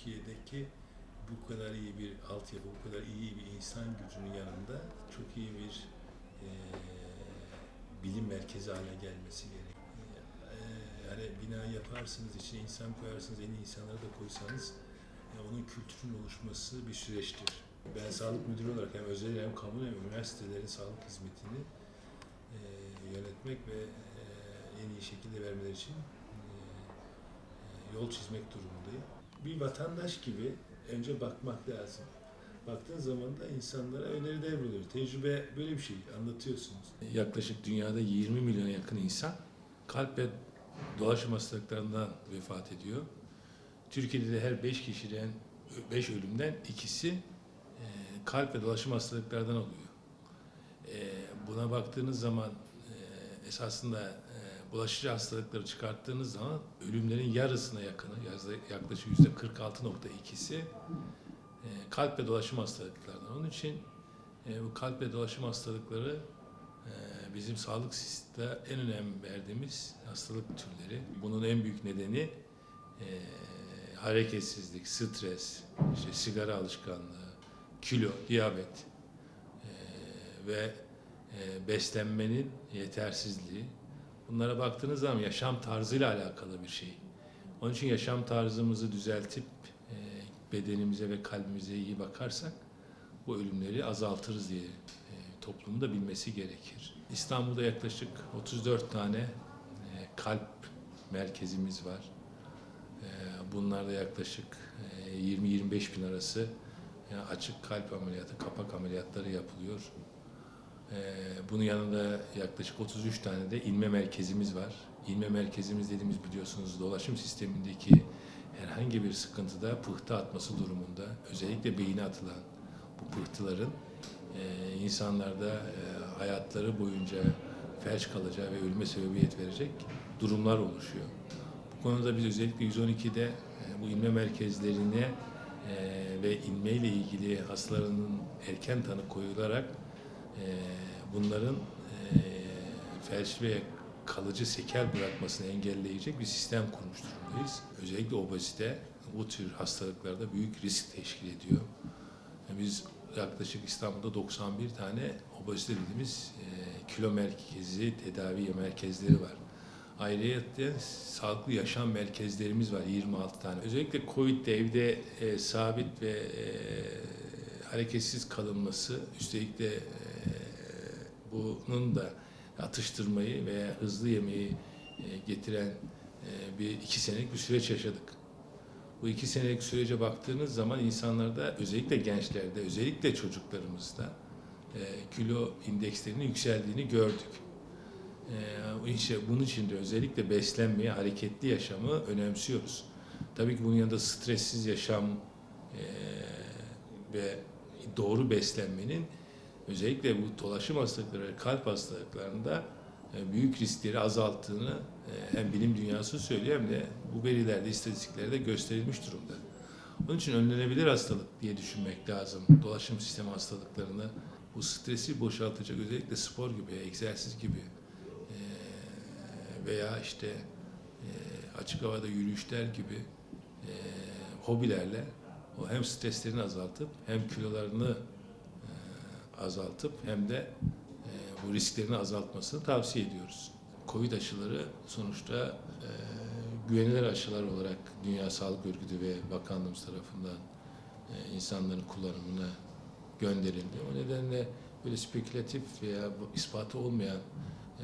Türkiye'deki bu kadar iyi bir altyapı, bu kadar iyi bir insan gücünün yanında çok iyi bir e, bilim merkezi haline gelmesi gerekiyor. Yani bina yaparsınız, içine insan koyarsınız, en iyi insanları da koysanız e, onun kültürün oluşması bir süreçtir. Ben sağlık müdürü olarak hem özel hem kamu hem üniversitelerin sağlık hizmetini e, yönetmek ve e, en iyi şekilde vermeleri için e, yol çizmek durumundayım. Bir vatandaş gibi önce bakmak lazım. Baktığın zaman da insanlara öneriler buluyor. Tecrübe böyle bir şey anlatıyorsunuz. Yaklaşık dünyada 20 milyona yakın insan kalp ve dolaşım hastalıklarından vefat ediyor. Türkiye'de de her 5 kişiden 5 ölümden ikisi e, kalp ve dolaşım hastalıklardan oluyor. E, Buna baktığınız zaman e, esasında bulaşıcı hastalıkları çıkarttığınız zaman ölümlerin yarısına yakını yaklaşık yüzde 46.2'si e, kalp ve dolaşım hastalıklarından. Onun için e, bu kalp ve dolaşım hastalıkları e, bizim sağlık sisteminde en önem verdiğimiz hastalık türleri. Bunun en büyük nedeni hareketsizlik, stres, işte sigara alışkanlığı, kilo, diyabet ve beslenmenin yetersizliği. Bunlara baktığınız zaman yaşam tarzıyla alakalı bir şey. Onun için yaşam tarzımızı düzeltip e, bedenimize ve kalbimize iyi bakarsak bu ölümleri azaltırız diye e, toplumun da bilmesi gerekir. İstanbul'da yaklaşık 34 tane e, kalp merkezimiz var. E, Bunlarda yaklaşık e, 20-25 bin arası açık kalp ameliyatı, kapak ameliyatları yapılıyor. Ee, Bunun yanında yaklaşık 33 tane de ilme merkezimiz var. İlme merkezimiz dediğimiz biliyorsunuz dolaşım sistemindeki herhangi bir sıkıntıda pıhtı atması durumunda özellikle beyine atılan bu pıhtıların e, insanlarda e, hayatları boyunca felç kalacağı ve ölüme sebebiyet verecek durumlar oluşuyor. Bu konuda biz özellikle 112'de e, bu ilme merkezlerine ve ilmeyle ilgili hastalarının erken tanı koyularak bunların e, felç ve kalıcı sekel bırakmasını engelleyecek bir sistem kurmuş durumdayız. Özellikle obezite bu tür hastalıklarda büyük risk teşkil ediyor. Biz yaklaşık İstanbul'da 91 tane obezite dediğimiz e, kilo merkezi tedavi merkezleri var. Ayrıca sağlıklı yaşam merkezlerimiz var 26 tane. Özellikle Covid'de evde e, sabit ve e, hareketsiz kalınması, üstelik de e, bunun da atıştırmayı veya hızlı yemeği e, getiren e, bir iki senelik bir süreç yaşadık. Bu iki senelik sürece baktığınız zaman insanlarda özellikle gençlerde, özellikle çocuklarımızda e, kilo indekslerinin yükseldiğini gördük. E, bunun için de özellikle beslenmeyi, hareketli yaşamı önemsiyoruz. Tabii ki bunun yanında stressiz yaşam e, ve doğru beslenmenin özellikle bu dolaşım hastalıkları, kalp hastalıklarında e, büyük riskleri azalttığını e, hem bilim dünyası söylüyor hem de bu verilerde, istatistiklerde gösterilmiş durumda. Onun için önlenebilir hastalık diye düşünmek lazım. Dolaşım sistemi hastalıklarını, bu stresi boşaltacak özellikle spor gibi, egzersiz gibi e, veya işte açık havada yürüyüşler gibi hobilerle o hem streslerini azaltıp hem kilolarını e, azaltıp hem de e, bu risklerini azaltmasını tavsiye ediyoruz. Covid aşıları sonuçta e, güvenilir aşılar olarak Dünya Sağlık Örgütü ve Bakanlığımız tarafından e, insanların kullanımına gönderildi. O nedenle böyle spekülatif veya ispatı olmayan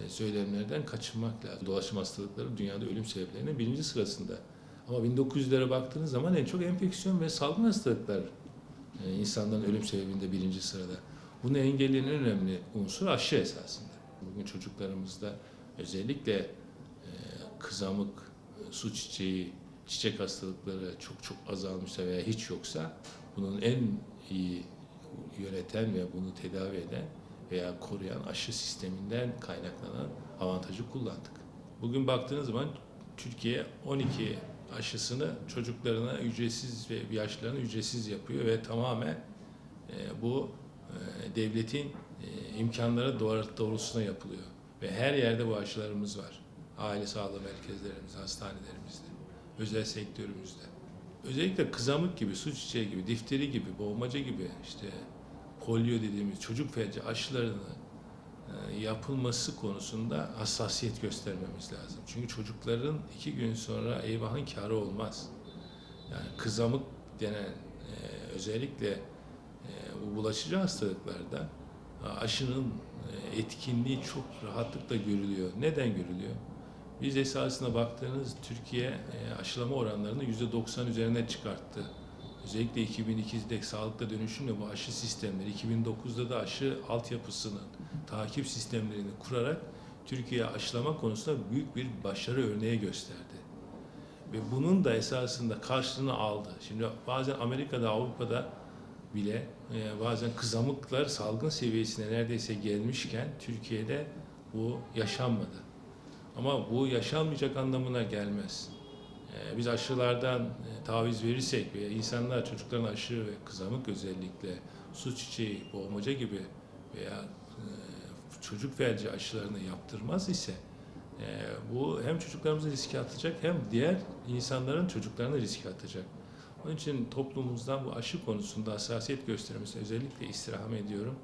e, söylemlerden kaçınmak lazım. Dolaşım hastalıkları dünyada ölüm sebeplerinin birinci sırasında. Ama 1900'lere baktığınız zaman en çok enfeksiyon ve salgın hastalıklar e, insanların ölüm sebebinde birinci sırada. Bunu engelleyen en önemli unsur aşı esasında. Bugün çocuklarımızda özellikle e, kızamık, e, su çiçeği, çiçek hastalıkları çok çok azalmışsa veya hiç yoksa bunun en iyi yöneten ve bunu tedavi eden veya koruyan aşı sisteminden kaynaklanan avantajı kullandık. Bugün baktığınız zaman Türkiye 12 aşısını çocuklarına ücretsiz ve yaşlılarına ücretsiz yapıyor ve tamamen e, bu e, devletin e, imkanları doğru- doğrultusunda yapılıyor. Ve her yerde bu aşılarımız var. Aile sağlığı merkezlerimiz, hastanelerimizde, özel sektörümüzde. özellikle kızamık gibi, su çiçeği gibi, difteri gibi, boğmaca gibi işte polio dediğimiz çocuk felci aşılarını yapılması konusunda hassasiyet göstermemiz lazım. Çünkü çocukların iki gün sonra eyvahın kârı olmaz. Yani kızamık denen e, özellikle e, bu bulaşıcı hastalıklarda e, aşının e, etkinliği çok rahatlıkla görülüyor. Neden görülüyor? Biz esasına baktığınız Türkiye e, aşılama oranlarını %90 üzerine çıkarttı. Özellikle 2002'de sağlıkta dönüşümle bu aşı sistemleri, 2009'da da aşı altyapısının takip sistemlerini kurarak Türkiye aşılama konusunda büyük bir başarı örneği gösterdi. Ve bunun da esasında karşılığını aldı. Şimdi bazen Amerika'da, Avrupa'da bile e, bazen kızamıklar salgın seviyesine neredeyse gelmişken Türkiye'de bu yaşanmadı. Ama bu yaşanmayacak anlamına gelmez. E, Biz aşılardan e, taviz verirsek ve insanlar çocukların aşı ve kızamık özellikle su çiçeği, boğmaca gibi veya çocuk felci aşılarını yaptırmaz ise e, bu hem çocuklarımızı riske atacak hem diğer insanların çocuklarını riske atacak. Onun için toplumumuzdan bu aşı konusunda hassasiyet göstermesine özellikle istirham ediyorum.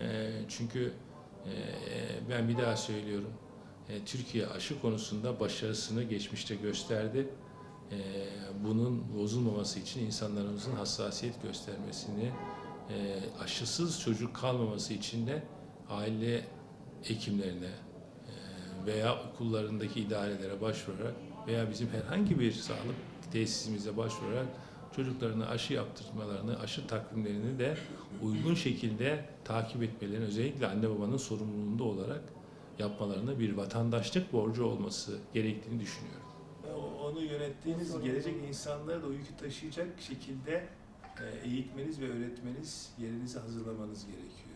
E, çünkü e, ben bir daha söylüyorum. E, Türkiye aşı konusunda başarısını geçmişte gösterdi. E, bunun bozulmaması için insanlarımızın hassasiyet göstermesini, e, aşısız çocuk kalmaması için de aile hekimlerine e, veya okullarındaki idarelere başvurarak veya bizim herhangi bir sağlık tesisimize başvurarak çocuklarına aşı yaptırmalarını, aşı takvimlerini de uygun şekilde takip etmelerini özellikle anne babanın sorumluluğunda olarak yapmalarını bir vatandaşlık borcu olması gerektiğini düşünüyorum. Onu yönettiğiniz gelecek insanları da o yükü taşıyacak şekilde eğitmeniz ve öğretmeniz, yerinizi hazırlamanız gerekiyor.